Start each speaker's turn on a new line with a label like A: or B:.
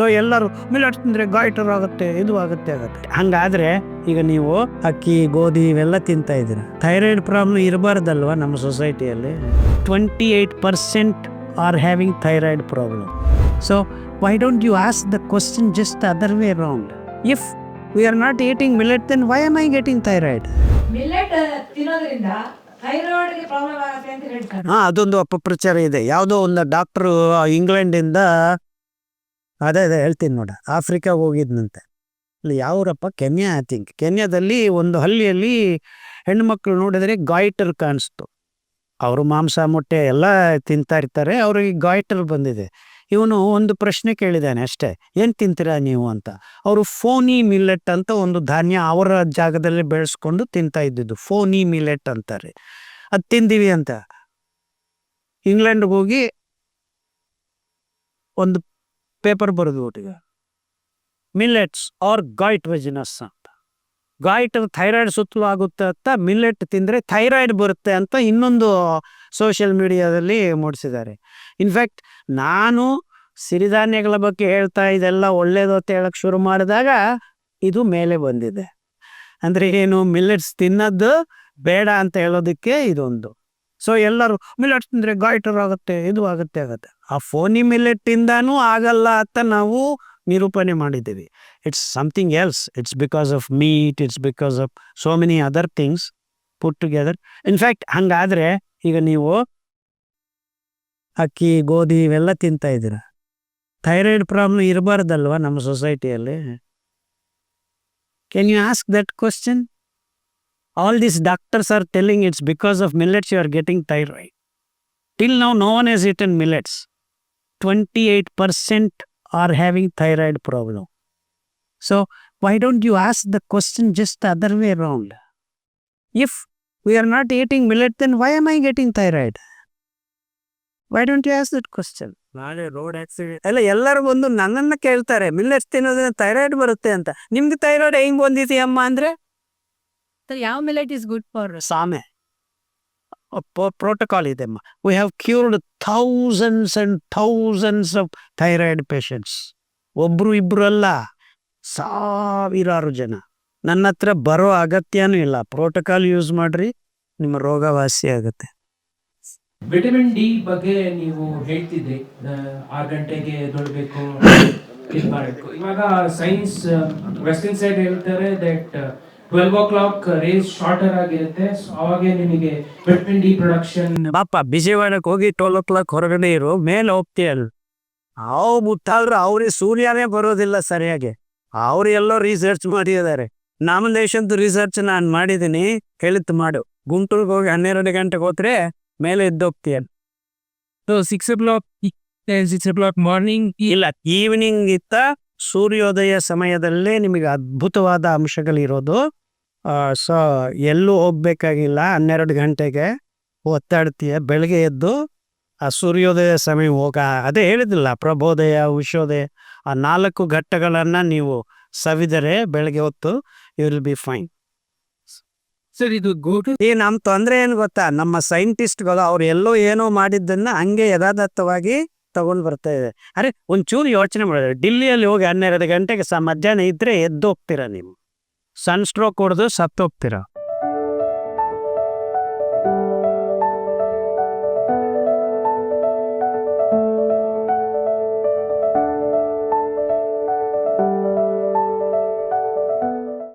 A: So ಎಲ್ಲರೂ millets ತಿಂದರೆ goitre ಆಗುತ್ತೆ ಇದು ಆಗುತ್ತೆ ಆಗುತ್ತೆ. ಹಂಗಾದ್ರೆ ಈಗ ನೀವು ಅಕ್ಕಿ ಗೋಧಿ ಇವೆಲ್ಲ ತಿಂತಾ ಇದ್ದೀರ? ಥೈರಾಯ್ಡ್ ಪ್ರಾಬ್ಲಮ್ ಇರಬಾರ್ದಲ್ವಾ ನಮ್ಮ ಸೊಸೈಟಿಯಲ್ಲಿ? Twenty eight percent are having thyroid problem. So why don't you ask the question just other way round if we are not eating
B: millet then why am I getting thyroid
A: ಹಾಂ ಅದೊಂದು ಅಪಪ್ರಚಾರ ಇದೆ. ಯಾವುದೋ ಒಂದು doctor ಇಂಗ್ಲೆಂಡಿಂದ ಅದೇ ಅದೇ ಹೇಳ್ತೀನಿ ನೋಡ. ಆಫ್ರಿಕಾ ಹೋಗಿದ್ನಂತೆ. ಅಲ್ಲಿ ಯಾವ್ರಪ್ಪ? ಕೆನ್ಯಾ ಐ ಥಿಂಕ್ ಕೆನ್ಯಾದಲ್ಲಿ ಒಂದು ಹಳ್ಳಿಯಲ್ಲಿ ಹೆಣ್ಮಕ್ಳು ನೋಡಿದರೆ ಗಾಯಿಟರ್ ಕಾಣಿಸ್ತು. ಅವರು ಮಾಂಸ, ಮೊಟ್ಟೆ ಎಲ್ಲ ತಿಂತಾ ಇರ್ತಾರೆ ಅವ್ರಿಗೆ ಗಾಯಿಟರ್ ಬಂದಿದೆ. ಇವನು ಒಂದು ಪ್ರಶ್ನೆ ಕೇಳಿದ್ದಾನೆ ಅಷ್ಟೇ. ಏನು ತಿಂತೀರಾ ನೀವು ಅಂತ? ಅವರು ಫೋನಿ ಮಿಲೆಟ್ ಅಂತ ಒಂದು ಧಾನ್ಯ ಅವರ ಜಾಗದಲ್ಲಿ ಬೆಳೆಸ್ಕೊಂಡು ತಿಂತಾ ಇದ್ದಿದ್ದು ಫೋನಿ ಮಿಲೆಟ್ ಅಂತಾರೆ. ಅದು ತಿಂದೀವಿ ಅಂತ. ಇಂಗ್ಲೆಂಡ್ಗೆ ಹೋಗಿ ಒಂದು ಪೇಪರ್ ಬರೆದು ಒಟ್ಟಿಗೆ ಮಿಲ್ಲೆಟ್ಸ್ ಆರ್ ಗಾಯ್ಟ್ ವೆಜಿನಸ್ ಅಂತ. ಗಾಯ್ಟ್ ಥೈರಾಯ್ಡ್ ಸುತ್ತಲೂ ಆಗುತ್ತೆ ಅಂತ ಮಿಲ್ಲೆಟ್ ತಿಂದರೆ ಥೈರಾಯ್ಡ್ ಬರುತ್ತೆ ಅಂತ ಇನ್ನೊಂದು ಸೋಷಿಯಲ್ ಮೀಡಿಯಾದಲ್ಲಿ ಮೂಡಿಸಿದ್ದಾರೆ. ಇನ್ಫ್ಯಾಕ್ಟ್ ನಾನು ಸಿರಿಧಾನ್ಯಗಳ ಬಗ್ಗೆ ಹೇಳ್ತಾ ಇದೆಲ್ಲ ಒಳ್ಳೇದು ಅಂತ ಹೇಳಕ್ಕೆ ಶುರು ಮಾಡಿದಾಗ ಇದು ಮೇಲೆ ಬಂದಿದೆ. ಅಂದರೆ ಏನು ಮಿಲ್ಲೆಟ್ಸ್ ತಿನ್ನೋದು ಬೇಡ ಅಂತ ಹೇಳೋದಕ್ಕೆ ಇದೊಂದು. ಸೊ ಎಲ್ಲರೂ ಮಿಲೆಟ್ಸ್ ತಿಂದರೆ ಗಾಯ್ಟರ್ ಆಗುತ್ತೆ, ಇದು ಆಗುತ್ತೆ ಆಗುತ್ತೆ. ಆ ಫೋನಿ ಮಿಲೆಟ್ಟಿಂದಾನೂ ಆಗಲ್ಲ ಅಂತ ನಾವು ನಿರೂಪಣೆ ಮಾಡಿದ್ದೀವಿ. It's something else it's because of meat it's because of so many other things put together in fact ಹಂಗಾದ್ರೆ ಈಗ ನೀವು ಅಕ್ಕಿ, ಗೋಧಿ ಇವೆಲ್ಲ ತಿಂತಾ ಇದ್ದೀರ? ಥೈರಾಯ್ಡ್ ಪ್ರಾಬ್ಲಮ್ ಇರಬಾರ್ದಲ್ವಾ ನಮ್ಮ ಸೊಸೈಟಿಯಲ್ಲಿ can you ask that question all these doctors are telling it's because of millets you are getting thyroid. Till now, no one has eaten millets. 28% are having thyroid problem. So, why don't you ask the question just the other way around? If we are not eating millet, then why am I getting thyroid? Why don't you ask that question? ನಾಳೆ road accident ಅಲ್ಲ ಎಲ್ಲರೂ ಬಂದು ನನ್ನನ್ನು ಕೇಳ್ತಾರೆ millets ತಿನ್ನೋದ್ರಿಂದ thyroid ಬರುತ್ತೆ ಅಂತ ನಿಮ್ಗೆ ಥೈರಾಯ್ಡ್ ಹೆಂಗ್ ಬಂದಿದೆಯಮ್ಮ ಅಂದ್ರೆ
B: ಯಾವ ಮಿಲೆಟ್ ಇಸ್ ಗುಡ್ ಫಾರ್
A: ಸಾಮೆ. ಪ್ರೋಟೋಕಾಲ್ ಇದೆ we have cured thousands and thousands of thyroid patients ಒಬ್ರು ಇಬ್ರು ಅಲ್ಲ ಸಾವಿರಾರು ಜನ. ನನ್ನ ಹತ್ರ ಬರೋ ಅಗತ್ಯನೂ ಇಲ್ಲ. ಪ್ರೋಟೋಕಾಲ್ ಯೂಸ್ ಮಾಡ್ರಿ ನಿಮ್ಮ ರೋಗ ವಾಸಿ ಆಗುತ್ತೆ.
C: ವಿಟಮಿನ್ ಡಿ ಬಗ್ಗೆ ನೀವು ಹೇಳ್ತಿದ್ರಿ. ಆರು ಗಂಟೆಗೆ ಮಾಡಬೇಕು. ಇವಾಗ ಸೈನ್ಸ್ ವೆಸ್ಟರ್ನ್ ಸೈಡ್ ಹೇಳ್ತಾರೆ that twelve o'clock rays shorter ಆಗಿರುತ್ತೆ. ಅವಾಗ ನಿಮಗೆ ವಿಟಮಿನ್ ಡಿ ಪ್ರೊಡಕ್ಷನ್
A: ಬಾಪ ಬಿಸಿವಾಡಕ್ಕೆ ಹೋಗಿ ಟ್ವೆಲ್ ಓ ಕ್ಲಾಕ್ ಹೊರಗಡೆ ಇರು ಮೇಲೆ ಹೋಗ್ತೀಯಲ್ಲ ಅವು ಮುತ್ತಾದ್ರು ಅವ್ರಿಗೆ ಸೂರ್ಯನೇ ಬರೋದಿಲ್ಲ ಸರಿಯಾಗಿ. ಅವ್ರು ಎಲ್ಲೋ ರಿಸರ್ಚ್ ಮಾಡಿದ್ದಾರೆ. ನಮ್ಮ ದೇಶದ್ದು ರಿಸರ್ಚ್ ನಾನು ಮಾಡಿದ್ದೀನಿ. ಹೇಳಿತ್ತು ಮಾಡು. ಗುಂಟೂರ್ಗೆ ಹೋಗಿ ಹನ್ನೆರಡು ಗಂಟೆಗೆ ಹೋದ್ರೆ ಮೇಲೆ ಎದ್ದೋಗ್ತೀಯ
C: so six o'clock six o'clock morning
A: ಇಲ್ಲ ಈವ್ನಿಂಗ್ ಇತ್ತ ಸೂರ್ಯೋದಯ ಸಮಯದಲ್ಲೇ ನಿಮಗೆ ಅದ್ಭುತವಾದ ಅಂಶಗಳಿರೋದು. ಸೊ ಎಲ್ಲೂ ಹೋಗ್ಬೇಕಾಗಿಲ್ಲ. ಹನ್ನೆರಡು ಗಂಟೆಗೆ ಒತ್ತಾಡ್ತೀಯ. ಬೆಳಗ್ಗೆ ಎದ್ದು ಆ ಸೂರ್ಯೋದಯ ಸಮಯ ಹೋಗ ಅದೇ ಹೇಳಿದಿಲ್ಲ ಪ್ರಬೋದಯ ಉಷೋದಯ ಆ ನಾಲ್ಕು ಘಟ್ಟಗಳನ್ನು ನೀವು ಸವಿದರೆ ಬೆಳಗ್ಗೆ ಹೊತ್ತು you will be fine
C: sir ಇದು ಗೋಟು
A: ಈ ನಮ್ಮ ತೊಂದರೆ ಏನು ಗೊತ್ತಾ? ನಮ್ಮ ಸೈಂಟಿಸ್ಟ್ಗಳು ಅವ್ರು ಎಲ್ಲೋ ಏನೋ ಮಾಡಿದ್ದನ್ನ ಹಂಗೆ ಯಥಾರ್ಥವಾಗಿ ತಗೊಂಡು ಬರ್ತಾ ಇದೆ. ಅರೆ, ಒಂಚೂರು ಯೋಚನೆ ಮಾಡಿದ್ರೆ ಡಿಲ್ಲಿಯಲ್ಲಿ ಹೋಗಿ ಹನ್ನೆರಡು ಗಂಟೆಗೆ ಸ ಮಧ್ಯಾಹ್ನ ಇದ್ರೆ ಎದ್ದೋಗ್ತೀರಾ ನೀವು? ಸನ್ ಸ್ಟ್ರೋಕ್ ಹೊಡೆದು ಸತ್ತೋಗ್ತೀರಾ?